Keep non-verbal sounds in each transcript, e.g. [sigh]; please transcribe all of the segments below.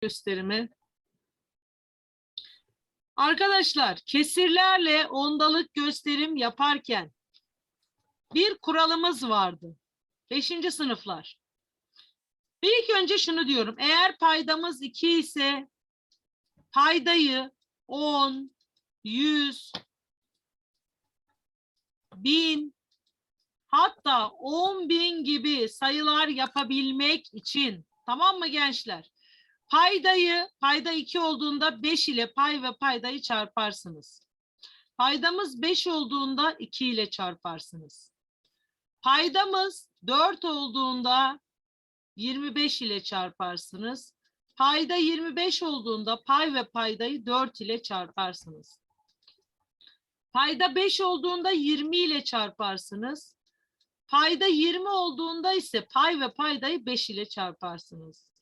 gösterimi. Arkadaşlar kesirlerle ondalık gösterim yaparken bir kuralımız vardı. Beşinci sınıflar. İlk önce şunu diyorum. Eğer paydamız 2 ise paydayı 10, 100, 1000 hatta 10 bin gibi sayılar yapabilmek için tamam mı gençler? Paydayı payda 2 olduğunda 5 ile pay ve paydayı çarparsınız. Paydamız 5 olduğunda 2 ile çarparsınız. Paydamız 4 olduğunda 25 ile çarparsınız. Payda 25 olduğunda pay ve paydayı 4 ile çarparsınız. Payda 5 olduğunda 20 ile çarparsınız. Payda 20 olduğunda ise pay ve paydayı 5 ile çarparsınız.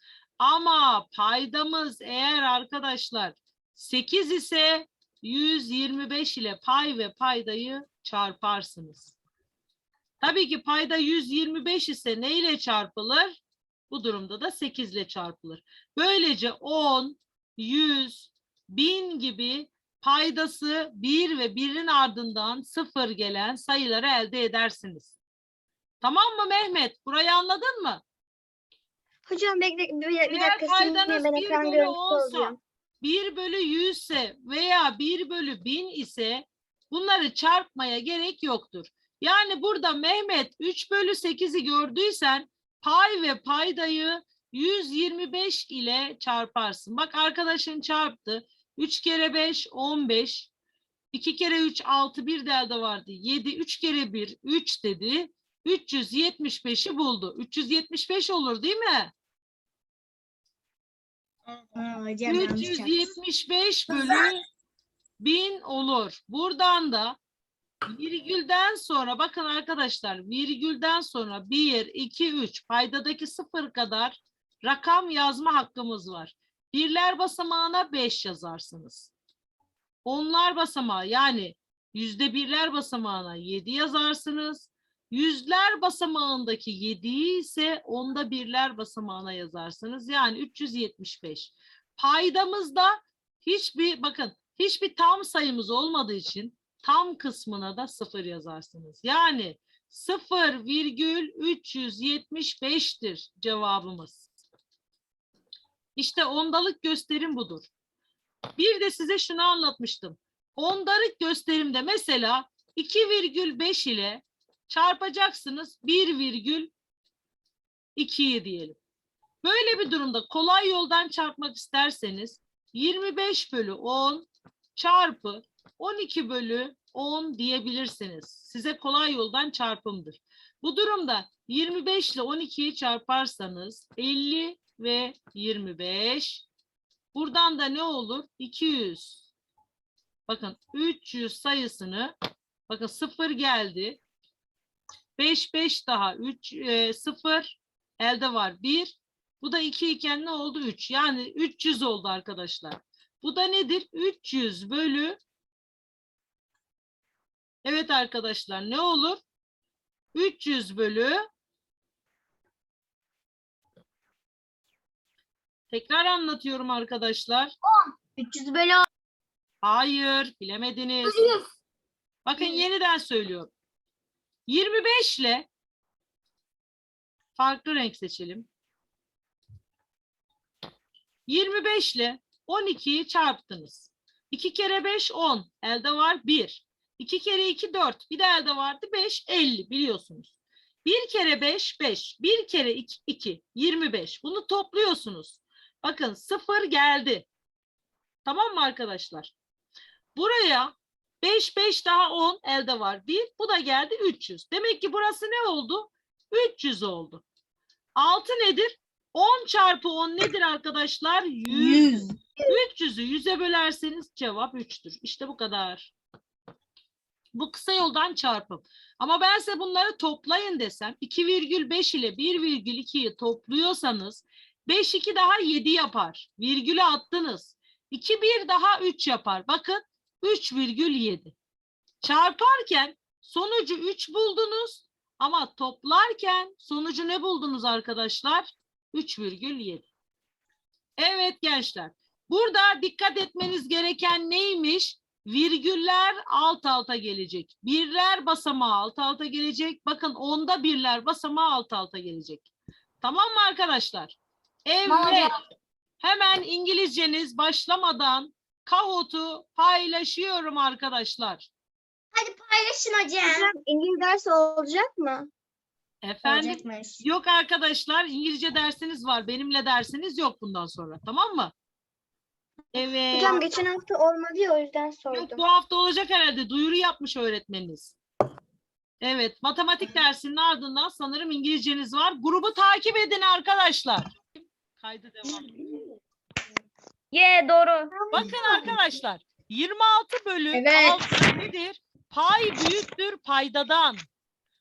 Ama paydamız eğer arkadaşlar 8 ise 125 ile pay ve paydayı çarparsınız. Tabii ki payda 125 ise ne ile çarpılır? Bu durumda da 8 ile çarpılır. Böylece 10, 100, 1000 gibi paydası 1 ve 1'in ardından 0 gelen sayıları elde edersiniz. Tamam mı Mehmet? Burayı anladın mı? Hocam bekle bir, bir Eğer dakika paydanız ben 1 ekran görüntüsü 10'sa, olacağım. 1 bölü 100 ise veya 1 bölü 1000 ise bunları çarpmaya gerek yoktur. Yani burada Mehmet 3 bölü 8'i gördüysen pay ve paydayı 125 ile çarparsın. Bak arkadaşın çarptı. 3 kere 5 15. 2 kere 3 6 bir de elde vardı. 7 3 kere 1 3 dedi. 375'i buldu. 375 olur değil mi? hocam 375 bölü 1000 olur. Buradan da virgülden sonra bakın arkadaşlar virgülden sonra 1, 2, 3 paydadaki sıfır kadar rakam yazma hakkımız var. Birler basamağına 5 yazarsınız. Onlar basamağı yani yüzde birler basamağına 7 yazarsınız. Yüzler basamağındaki 7'yi ise onda birler basamağına yazarsınız. Yani 375. Paydamızda hiçbir bakın hiçbir tam sayımız olmadığı için tam kısmına da 0 yazarsınız. Yani 0,375'tir cevabımız. İşte ondalık gösterim budur. Bir de size şunu anlatmıştım. Ondalık gösterimde mesela 2,5 ile çarpacaksınız 1,2'yi diyelim. Böyle bir durumda kolay yoldan çarpmak isterseniz 25 bölü 10 çarpı 12 bölü 10 diyebilirsiniz. Size kolay yoldan çarpımdır. Bu durumda 25 ile 12'yi çarparsanız 50 ve 25. Buradan da ne olur? 200. Bakın 300 sayısını bakın 0 geldi. 5 5 daha 3 e, 0 elde var 1. Bu da 2 iken ne oldu? 3. Yani 300 oldu arkadaşlar. Bu da nedir? 300 bölü Evet arkadaşlar ne olur? 300 bölü Tekrar anlatıyorum arkadaşlar. 300 bölü Hayır, bilemediniz. Bakın yeniden söylüyorum. 25 ile farklı renk seçelim. 25 ile 12'yi çarptınız. 2 kere 5 10. Elde var 1. 2 kere 2 4. Bir de elde vardı 5 50 biliyorsunuz. 1 kere 5 5. 1 kere 2 2 25. Bunu topluyorsunuz. Bakın 0 geldi. Tamam mı arkadaşlar? Buraya 5 5 daha 10 elde var. 1 bu da geldi 300. Demek ki burası ne oldu? 300 oldu. 6 nedir? 10 çarpı 10 nedir arkadaşlar? 100. 300'ü 100'e bölerseniz cevap 3'tür. İşte bu kadar. Bu kısa yoldan çarpım. Ama ben size bunları toplayın desem 2,5 ile 1,2'yi topluyorsanız 5 2 daha 7 yapar. Virgülü attınız. 2 1 daha 3 yapar. Bakın 3,7. Çarparken sonucu 3 buldunuz ama toplarken sonucu ne buldunuz arkadaşlar? 3,7. Evet gençler. Burada dikkat etmeniz gereken neymiş? Virgüller alt alta gelecek. Birler basamağı alt alta gelecek. Bakın onda birler basamağı alt alta gelecek. Tamam mı arkadaşlar? Evet. Hemen İngilizceniz başlamadan Kahoot'u paylaşıyorum arkadaşlar. Hadi paylaşın hocam. Hocam İngiliz dersi olacak mı? Efendim? Olacakmış. Yok arkadaşlar İngilizce dersiniz var. Benimle dersiniz yok bundan sonra. Tamam mı? Evet. Hocam geçen hafta olmadı ya o yüzden Yok sordum. bu hafta olacak herhalde. Duyuru yapmış öğretmeniniz. Evet, matematik dersinin ardından sanırım İngilizceniz var. Grubu takip edin arkadaşlar. Kaydı devam. Ye doğru. Bakın arkadaşlar, 26 bölü Evet. 6 nedir? Pay büyüktür paydadan.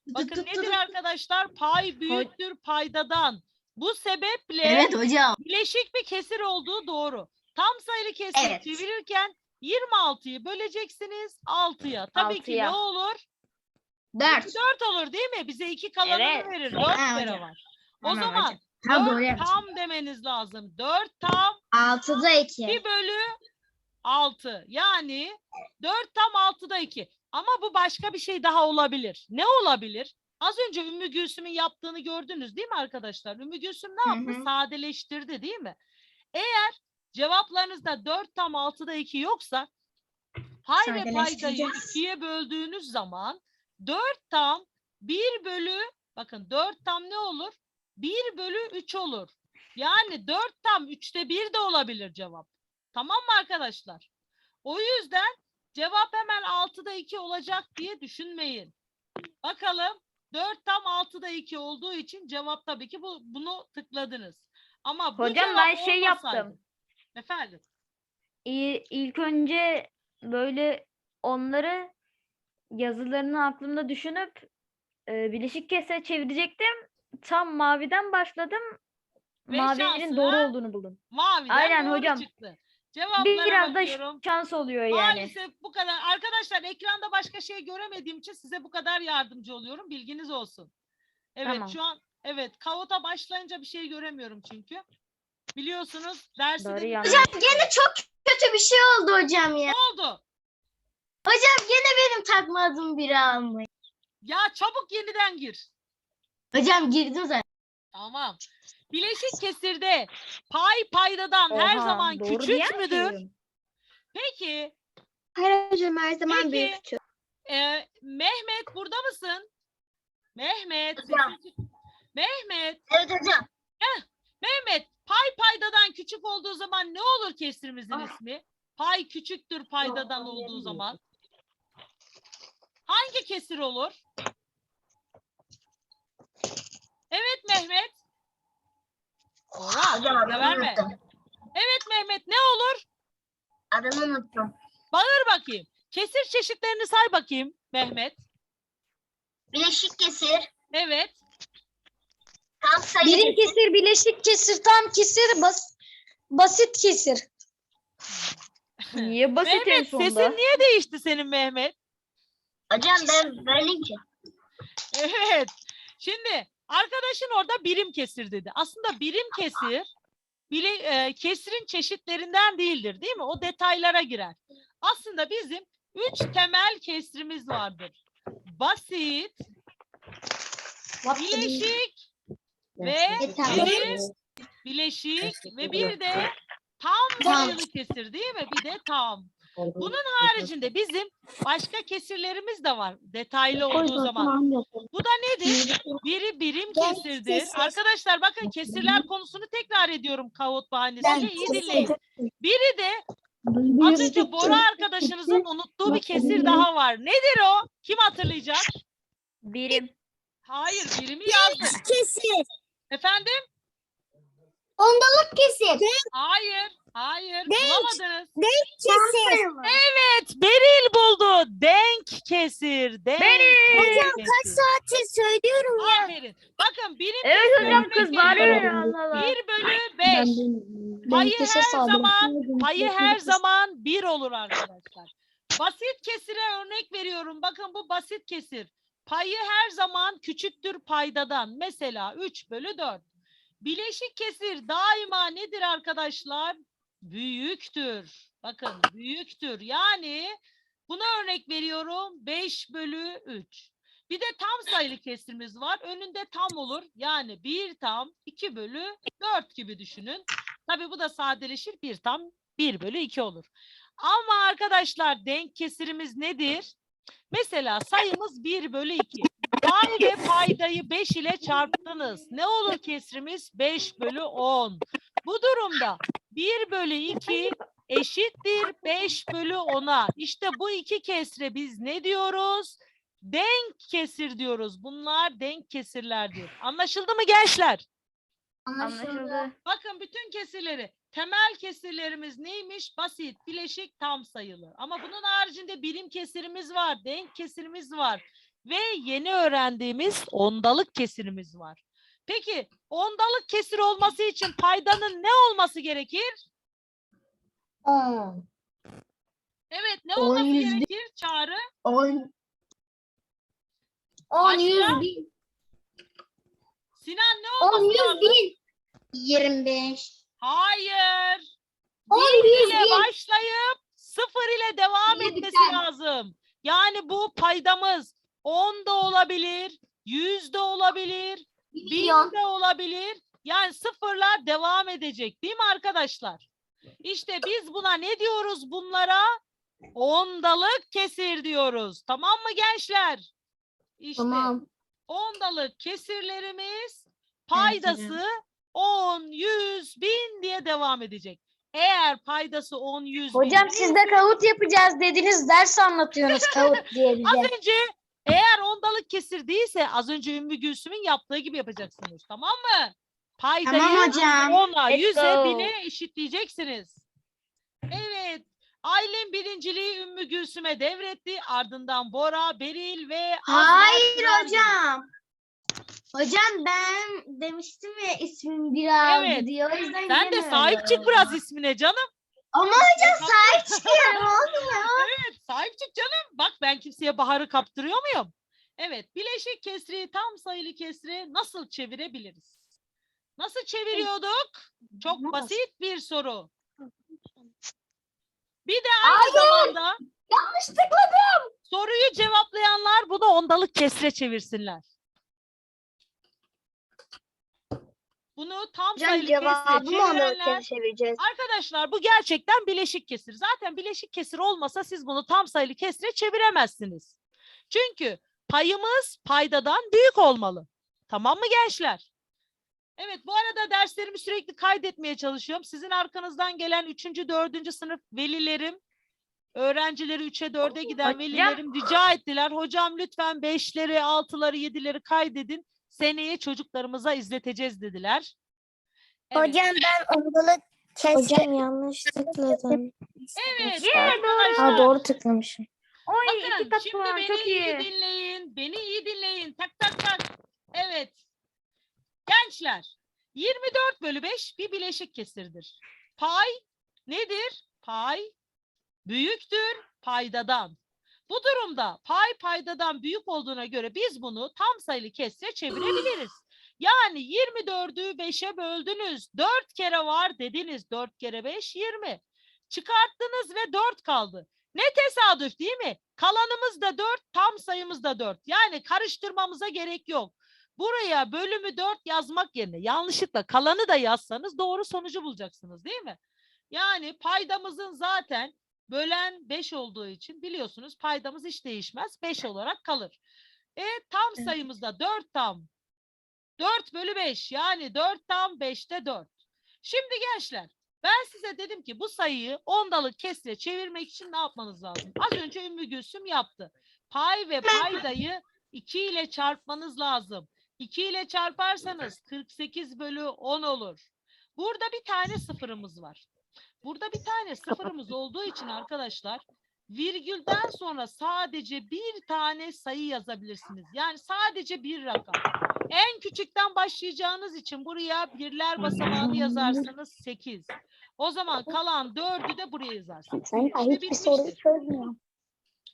Bakın nedir arkadaşlar? Pay büyüktür paydadan. Bu sebeple Evet hocam. bileşik bir kesir olduğu doğru. Tam sayılı kesir Evet. çevirirken 26'yı böleceksiniz 6'ya. Tabii ki ne Altıya. olur? Dört. 4 olur değil mi? Bize 2 kalanını Evet. verir. 4 Ha, kere hocam. var. O Tamam zaman hocam. Ha, 4 doğru yaptın. tam demeniz lazım. 4 tam Altıda iki. 1 bölü 6. Yani 4 tam 6'da 2. Ama bu başka bir şey daha olabilir. Ne olabilir? Az önce Ümmü Gülsüm'ün yaptığını gördünüz değil mi arkadaşlar? Ümmü Gülsüm ne Hı yaptı? hı. Sadeleştirdi değil mi? Eğer cevaplarınızda 4 tam 6'da 2 yoksa pay ve paydayı Sadeleştireceğiz. 2'ye böldüğünüz zaman 4 tam 1 bölü bakın 4 tam ne olur? 1 bölü 3 olur. Yani 4 tam 3'te 1 de olabilir cevap. Tamam mı arkadaşlar? O yüzden cevap hemen 6'da 2 olacak diye düşünmeyin. Bakalım 4 tam 6'da 2 olduğu için cevap tabii ki bu, bunu tıkladınız. Ama bu Hocam ben şey olmasaydı- yaptım. Efendim? İ- İlk önce böyle onları yazılarını aklımda düşünüp e, bileşik kesre çevirecektim. Tam maviden başladım. Ve Mavinin doğru şansına olduğunu buldum. Maviden Aynen doğru hocam. çıktı. Cevaplara Biraz da bakıyorum. şans oluyor yani. Maalesef bu kadar. Arkadaşlar ekranda başka şey göremediğim için size bu kadar yardımcı oluyorum. Bilginiz olsun. Evet Tamam. şu an evet kavota başlayınca bir şey göremiyorum çünkü. Biliyorsunuz dersi de Doğru bir- yanlış. Hocam gene çok kötü bir şey oldu hocam ya. Ne oldu? Hocam gene benim takmadığım biri almış. Ya çabuk yeniden gir. Hocam girdim zaten. Tamam. Bileşik kesirde pay paydadan her Oha, zaman doğru küçük diyen müdür? Peki Hayır hocam her zaman Peki. büyüktü. e, Mehmet burada mısın? Mehmet. Hocam. Mehmet. Evet hocam. Mehmet pay paydadan küçük olduğu zaman ne olur kesirimizin Ah. ismi? Pay küçüktür paydadan olduğu zaman. Hangi kesir olur? Evet Mehmet. Orhan, Hocam adını verme. unuttum. Evet Mehmet ne olur? Adını unuttum. Bağır bakayım. Kesir çeşitlerini say bakayım Mehmet. Bileşik kesir. Evet. Tam sayı. Birim kesir, bileşik kesir, tam kesir, bas, basit kesir. [laughs] Niye basit en Mehmet sonunda? sesin niye değişti senin Mehmet? Hocam ben böyleyim ki. Evet. Şimdi arkadaşın orada birim kesir dedi. Aslında birim kesir bile, e, kesirin çeşitlerinden değildir değil mi? O detaylara girer. Aslında bizim üç temel kesrimiz vardır. Basit, bileşik ve birim, bileşik ve bir de tam sayılı kesir değil mi? Bir de tam. Bunun haricinde bizim başka kesirlerimiz de var detaylı olduğu zaman. Bu da nedir? Biri birim kesirdir. Arkadaşlar bakın kesirler konusunu tekrar ediyorum kavut bahanesiyle iyi dinleyin. Biri de az önce Bora arkadaşınızın unuttuğu bir kesir daha var. Nedir o? Kim hatırlayacak? Birim. Hayır birimi yazdık. Kesir. Efendim? Ondalık kesir. Hayır. Hayır. Denk. Bulamadınız. Kesir. Evet Beril buldu. Denk kesir. Denk Beril! Hocam kaç saattir söylüyorum ya. Aferin. Bakın birim Evet hocam kız bağırıyor ya Allah Allah. 1 bölü 5. Payı her zaman payı her zaman 1 olur arkadaşlar. Basit kesire örnek veriyorum. Bakın bu basit kesir. Payı her zaman küçüktür paydadan. Mesela 3 bölü 4. Bileşik kesir daima nedir arkadaşlar? Büyüktür. Bakın büyüktür. Yani buna örnek veriyorum 5 bölü 3. Bir de tam sayılı kesirimiz var. Önünde tam olur. Yani 1 tam 2 bölü 4 gibi düşünün. Tabii bu da sadeleşir. 1 tam 1 bölü 2 olur. Ama arkadaşlar denk kesirimiz nedir? Mesela sayımız 1 bölü 2. Pay ve paydayı 5 ile çarptınız. Ne olur kesrimiz? 5 bölü 10. Bu durumda 1 bölü 2 eşittir 5 bölü 10'a. İşte bu iki kesre biz ne diyoruz? Denk kesir diyoruz. Bunlar denk kesirlerdir. Anlaşıldı mı gençler? Anlaşıldı. Bakın bütün kesirleri. Temel kesirlerimiz neymiş? Basit, bileşik, tam sayılı. Ama bunun haricinde birim kesirimiz var, denk kesirimiz var ve yeni öğrendiğimiz ondalık kesirimiz var. Peki ondalık kesir olması için paydanın ne olması gerekir? 10. Evet ne olması gerekir Çağrı? 10. 10, 10, yüz 100 bin. bin. Sinan ne 10, olması 100 lazım? bin. 25. Hayır. 10, Bir 100 ile bin. başlayıp sıfır ile devam Bir etmesi lazım. Yani bu paydamız 10 da olabilir, 100 de olabilir, 1000 Milyon. de olabilir. Yani sıfırlar devam edecek değil mi arkadaşlar? İşte biz buna ne diyoruz bunlara? Ondalık kesir diyoruz. Tamam mı gençler? İşte Tamam. ondalık kesirlerimiz paydası 10, 100, 1000 diye devam edecek. Eğer paydası 10, 100, 1000 Hocam değil- siz de kavut yapacağız dediniz. Ders anlatıyorsunuz [laughs] kavut diye Az önce eğer ondalık kesir değilse az önce Ümmü Gülsüm'ün yaptığı gibi yapacaksınız. Tamam mı? Paydayı Tamam hocam. 10'a, Let's 100'e, go. 1000'e eşitleyeceksiniz. Aylin birinciliği Ümmü Gülsüm'e devretti. Ardından Bora, Beril ve Azra Hayır Sinan hocam. Hocam ben demiştim ya ismim biraz Evet. diye. O yüzden Sen de sahip çık oldu. biraz ismine canım. Ama hocam sahip çıkıyorum. [laughs] olmuyor. Evet, sahip çık canım. Bak ben kimseye baharı kaptırıyor muyum? Evet, bileşik kesri, tam sayılı kesri nasıl çevirebiliriz? Nasıl çeviriyorduk? Çok basit bir soru. Bir de aynı zamanda Yanlış tıkladım. soruyu cevaplayanlar bunu ondalık kesre çevirsinler. Bunu tam Hocam sayılı kesre onu çevireceğiz? Arkadaşlar bu gerçekten bileşik kesir. Zaten bileşik kesir olmasa siz bunu tam sayılı kesire çeviremezsiniz. Çünkü payımız paydadan büyük olmalı. Tamam mı gençler? Evet bu arada derslerimi sürekli kaydetmeye çalışıyorum. Sizin arkanızdan gelen 3. 4. sınıf velilerim, öğrencileri 3'e 4'e giden velilerim rica ettiler. Hocam lütfen 5'leri, 6'ları, 7'leri kaydedin. Seneye çocuklarımıza izleteceğiz dediler. Evet. Hocam ben ondalık Hocam yanlış tıkladım. Evet Yeah, arkadaşlar. Ha doğru tıklamışım. Oy iki Bakın kat şimdi beni çok iyi iyi. dinleyin. Beni iyi dinleyin. Tak tak tak. Evet. Gençler 24 bölü 5 bir bileşik kesirdir. Pay nedir? Pay büyüktür paydadan. Bu durumda pay paydadan büyük olduğuna göre biz bunu tam sayılı kesre çevirebiliriz. Yani 24'ü 5'e böldünüz. 4 kere var dediniz. 4 kere 5 20. Çıkarttınız ve 4 kaldı. Ne tesadüf değil mi? Kalanımız da 4, tam sayımız da 4. Yani karıştırmamıza gerek yok. Buraya bölümü 4 yazmak yerine yanlışlıkla kalanı da yazsanız doğru sonucu bulacaksınız değil mi? Yani paydamızın zaten bölen 5 olduğu için biliyorsunuz paydamız hiç değişmez. 5 olarak kalır. E tam sayımızda 4 tam. 4 bölü 5 yani 4 tam 5'te 4. Şimdi gençler ben size dedim ki bu sayıyı ondalık kesre çevirmek için ne yapmanız lazım? Az önce Ümmü Gülsüm yaptı. Pay ve paydayı 2 ile çarpmanız lazım. 2 ile çarparsanız 48 bölü 10 olur. Burada bir tane sıfırımız var. Burada bir tane sıfırımız olduğu için arkadaşlar virgülden sonra sadece bir tane sayı yazabilirsiniz. Yani sadece bir rakam. En küçükten başlayacağınız için buraya birler basamağını yazarsanız 8. O zaman kalan 4'ü de buraya yazarsınız. İşte hiçbir bitmiştir.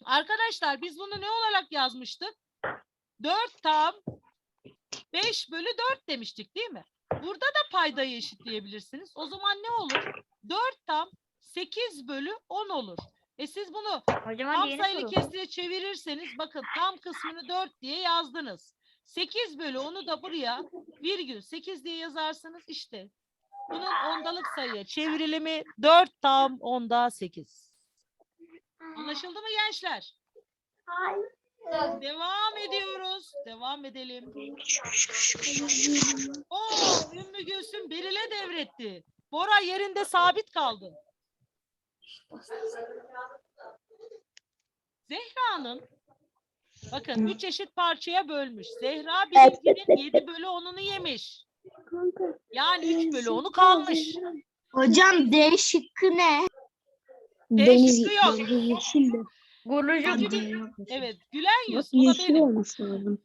Arkadaşlar biz bunu ne olarak yazmıştık? 4 tam 5 bölü 4 demiştik değil mi? Burada da paydayı eşitleyebilirsiniz. O zaman ne olur? 4 tam 8 bölü 10 olur. E siz bunu Hocam tam sayılı kesire çevirirseniz bakın tam kısmını 4 diye yazdınız. 8 bölü 10'u da buraya virgül 8 diye yazarsınız işte. Bunun ondalık sayıya çevrilimi 4 tam onda 8. Anlaşıldı mı gençler? Devam ediyoruz. Devam edelim. Oo, Ümmü Gülsüm Beril'e devretti. Bora yerinde sabit kaldı. Zehra'nın bakın üç eşit parçaya bölmüş. Zehra birincinin 7 bölü 10'unu yemiş. Yani 3 bölü 10'u kalmış. Hocam D şıkkı ne? D şıkkı yok. Gurlucuk. Evet gülen yüz. O da benim. olması lazım.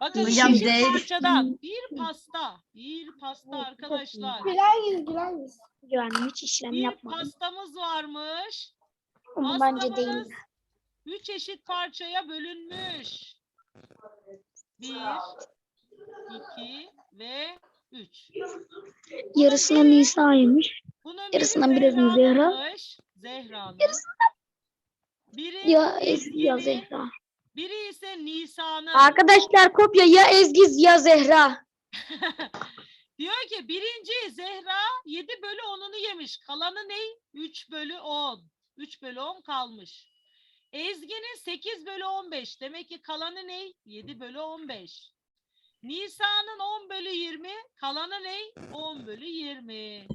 Bakın Hocam eşit D- parçadan bir pasta. Bir pasta arkadaşlar. Güler yüz, güler yüz. Yani hiç işlem Bir yapmadım. pastamız varmış. Ama bence değil. Pastamız üç eşit parçaya bölünmüş. Bir, iki ve üç. Yarısına Nisa'ymış. Bunun yarısından biraz mı Zehra? Zehra'nınmış, Zehra'nın. Biri Ya Ezgi ya Ezgi'nin, Zehra. Biri ise Nisa'nın. Arkadaşlar kopya ya Ezgi ya Zehra. [laughs] Diyor ki birinci Zehra 7 bölü 10'unu yemiş. Kalanı ne? 3 bölü 10. 3 bölü 10 kalmış. Ezgi'nin 8 bölü 15. Demek ki kalanı ne? 7 bölü 15. Nisa'nın 10 bölü 20. Kalanı ne? 10 bölü 20.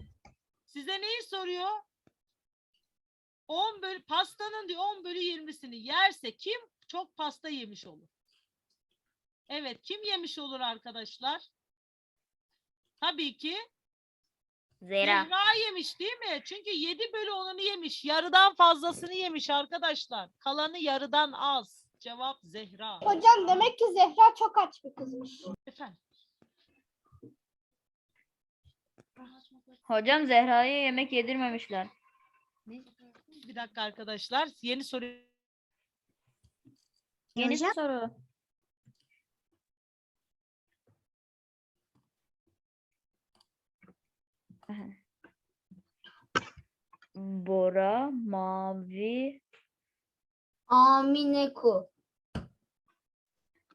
Size neyi soruyor? 10 bölü pastanın diyor 10 bölü 20'sini yerse kim çok pasta yemiş olur? Evet kim yemiş olur arkadaşlar? Tabii ki Zehra. Zehra yemiş değil mi? Çünkü 7 bölü 10'unu yemiş. Yarıdan fazlasını yemiş arkadaşlar. Kalanı yarıdan az. Cevap Zehra. Hocam demek ki Zehra çok aç bir kızmış. Efendim. Hocam Zehra'ya yemek yedirmemişler. Bir dakika arkadaşlar. Yeni soru. Yeni Hocam? soru. Bora, mavi, Amineku.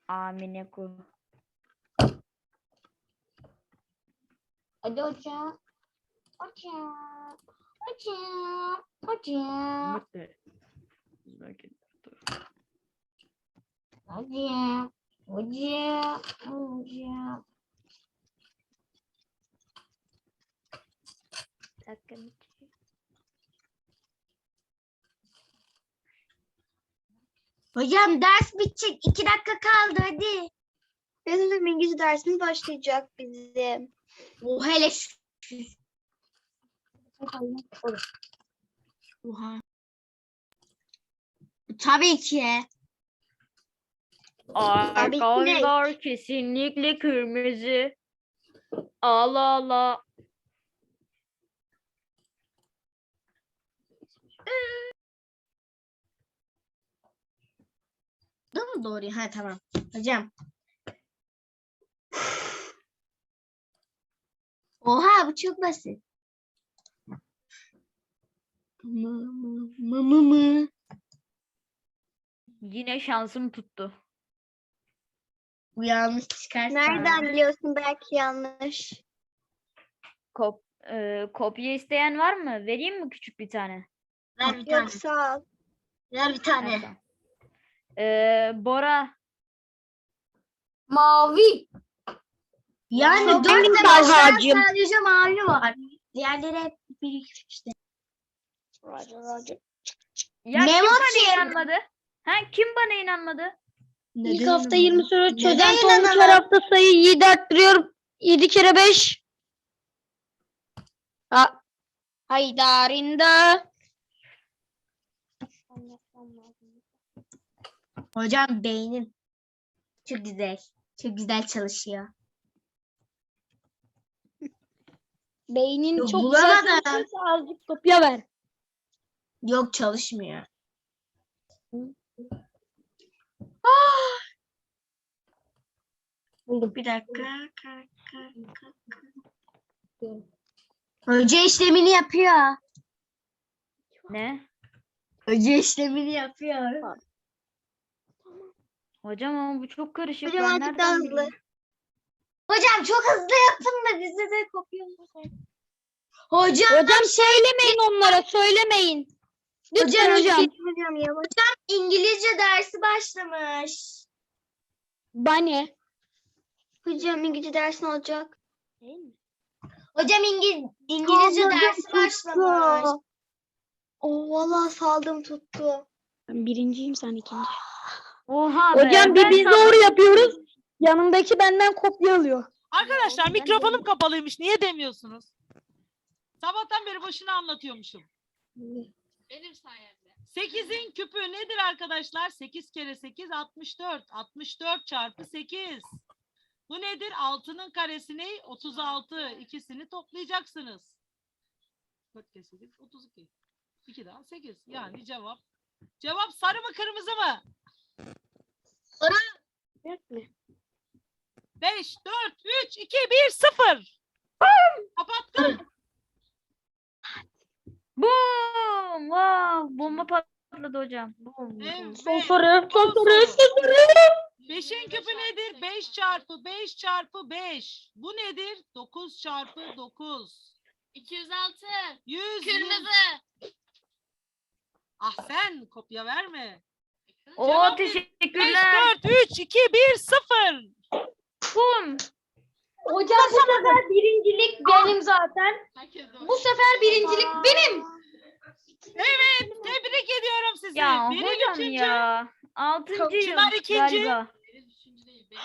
Amineku. Hadi hocam. Hocam. Hocam. Hocam. Hocam. Hocam. Hocam. Hocam ders bitecek. İki dakika kaldı hadi. Bizim İngilizce dersimiz başlayacak bizim. O hele şu. Oha. Tabii ki. Arkadaşlar kesinlikle kırmızı. Allah Allah. Değil mi doğru? Ha tamam. Hocam. Oha bu çok basit. Mı mı mı mı mı. Yine şansım tuttu. Bu yanlış çıkarsa. Nereden biliyorsun belki yanlış. Kop, e, kopya isteyen var mı? Vereyim mi küçük bir tane? Ver bir tane. Yok sağ ol. Ver bir tane. Tamam. E, Bora, Mavi. Yani Benim dört tane sadece mavi var. Diğerleri hep bir işte. Roger, Roger. ya kim Memo bana kim? inanmadı? Ha kim bana inanmadı? İlk hafta 20 soru Neden çözen inanalım? her hafta sayı 7 arttırıyor. 7 kere 5. Ha. Haydarinda. Hocam beynim. Çok güzel. Çok güzel çalışıyor. Beynin Yok, çok bulamadım. güzel çalışıyorsa azıcık kopya ver. Yok çalışmıyor. Buldum. Bir dakika. Ka- ka- ka- ka- Hoca işlemini yapıyor. Ne? Hoca işlemini yapıyor. Hocam ama bu çok karışık. Hocam ben azıcık daha nereden hızlı. bileyim? Hocam çok hızlı yapın da bize de kopya Hocam, Hocam söylemeyin onlara söylemeyin. Lütfen hocam. hocam, ya. hocam İngilizce dersi başlamış. Bani. Hocam İngilizce dersi ne olacak? Hocam İngiliz İngilizce dersi başlamış. Oo valla saldım tuttu. Ben birinciyim sen ikinci. [sighs] Oha be, Hocam bir ben biz doğru yapıyoruz. Yanımdaki benden kopya alıyor. Arkadaşlar ben mikrofonum kapalıymış. Niye demiyorsunuz? Sabahtan beri boşuna anlatıyormuşum. Benim sayemde. 8'in küpü nedir arkadaşlar? 8 kere 8 64. 64 çarpı 8. Bu nedir? 6'nın karesi ne? 36. İkisini toplayacaksınız. 4 kere 8 32. 2 daha 8. Yani cevap. Cevap sarı mı kırmızı mı? Dört mü? 5, 4, 3, 2, 1, 0. Kapattım. Bomba patladı hocam. Boom. Evet. Son soru. Son soru. Son soru. 5'in küpü nedir? 5 çarpı 5 çarpı 5. Bu nedir? 9 çarpı 9. 206. 100. Kırmızı. Ah sen kopya verme. Oo Cevap ne? 5, teşekkürler. 4, 3, 2, 1, 0. Boom! Hocam bu sefer birincilik benim zaten. Herkes doğru. Bu sefer birincilik benim. Evet tebrik ediyorum sizi. Ya Biri hocam üçüncü. ya. Altıncıyım Çınar ikinci. galiba. Benim üçüncü değil. Benim